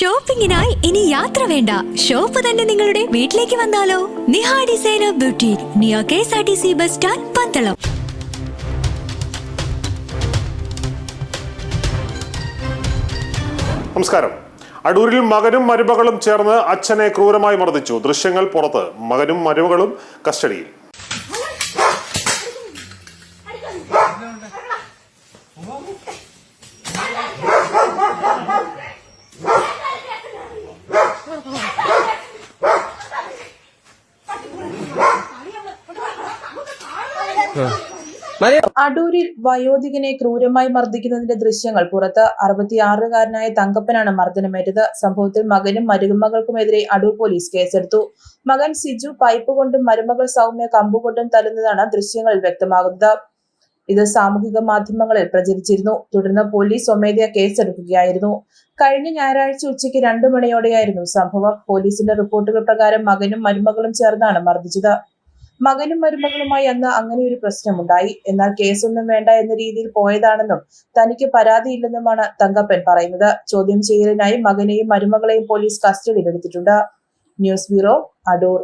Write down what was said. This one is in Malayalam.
ഷോപ്പിംഗിനായി ഇനി യാത്ര വേണ്ട. ഷോപ്പ് തന്നെ നിങ്ങളുടെ വീട്ടിലേക്ക് വന്നാലോ? Niha designer beauty near K S R T C bus stand Pandalam. നമസ്കാരം. അടൂരിൽ മകനും മരുമകളും ചേർന്ന് അച്ഛനെ ക്രൂരമായി മർദ്ദിച്ചു. ദൃശ്യങ്ങൾ പുറത്ത്. മകനും മരുമകളും കസ്റ്റഡിയിൽ. അടൂരിൽ വയോധികനെ ക്രൂരമായി മർദ്ദിക്കുന്നതിന്റെ ദൃശ്യങ്ങൾ. പുറത്ത് അറുപത്തിയാറുകാരനായ തങ്കപ്പനാണ് മർദ്ദനമേറ്റത്. സംഭവത്തിൽ മകനും മരുമകൾക്കുമെതിരെ അടൂർ പോലീസ് കേസെടുത്തു. മകൻ സിജു പൈപ്പ് കൊണ്ടും മരുമകൾ സൗമ്യ കമ്പുകൊണ്ടും തല്ലുന്നതാണ് ദൃശ്യങ്ങളിൽ വ്യക്തമാകുന്നത്. ഇത് സാമൂഹിക മാധ്യമങ്ങളിൽ പ്രചരിച്ചിരുന്നു. തുടർന്ന് പോലീസ് സ്വമേധയാ കേസെടുക്കുകയായിരുന്നു. കഴിഞ്ഞ ഞായറാഴ്ച ഉച്ചയ്ക്ക് രണ്ടു മണിയോടെയായിരുന്നു സംഭവം. പോലീസിന്റെ റിപ്പോർട്ടുകൾ പ്രകാരം മകനും മരുമകളും ചേർന്നാണ് മർദ്ദിച്ചത്. മകനും മരുമകളുമായി അന്ന് അങ്ങനെ ഒരു പ്രശ്നമുണ്ടായി. എന്നാൽ കേസൊന്നും വേണ്ട എന്ന രീതിയിൽ പോയതാണെന്നും തനിക്ക് പരാതിയില്ലെന്നുമാണ് തങ്കപ്പൻ പറയുന്നത്. ചോദ്യം ചെയ്യലിനായി മകനെയും മരുമകളെയും പോലീസ് കസ്റ്റഡിയിലെടുത്തിട്ടുണ്ട്. News bureau Adoor.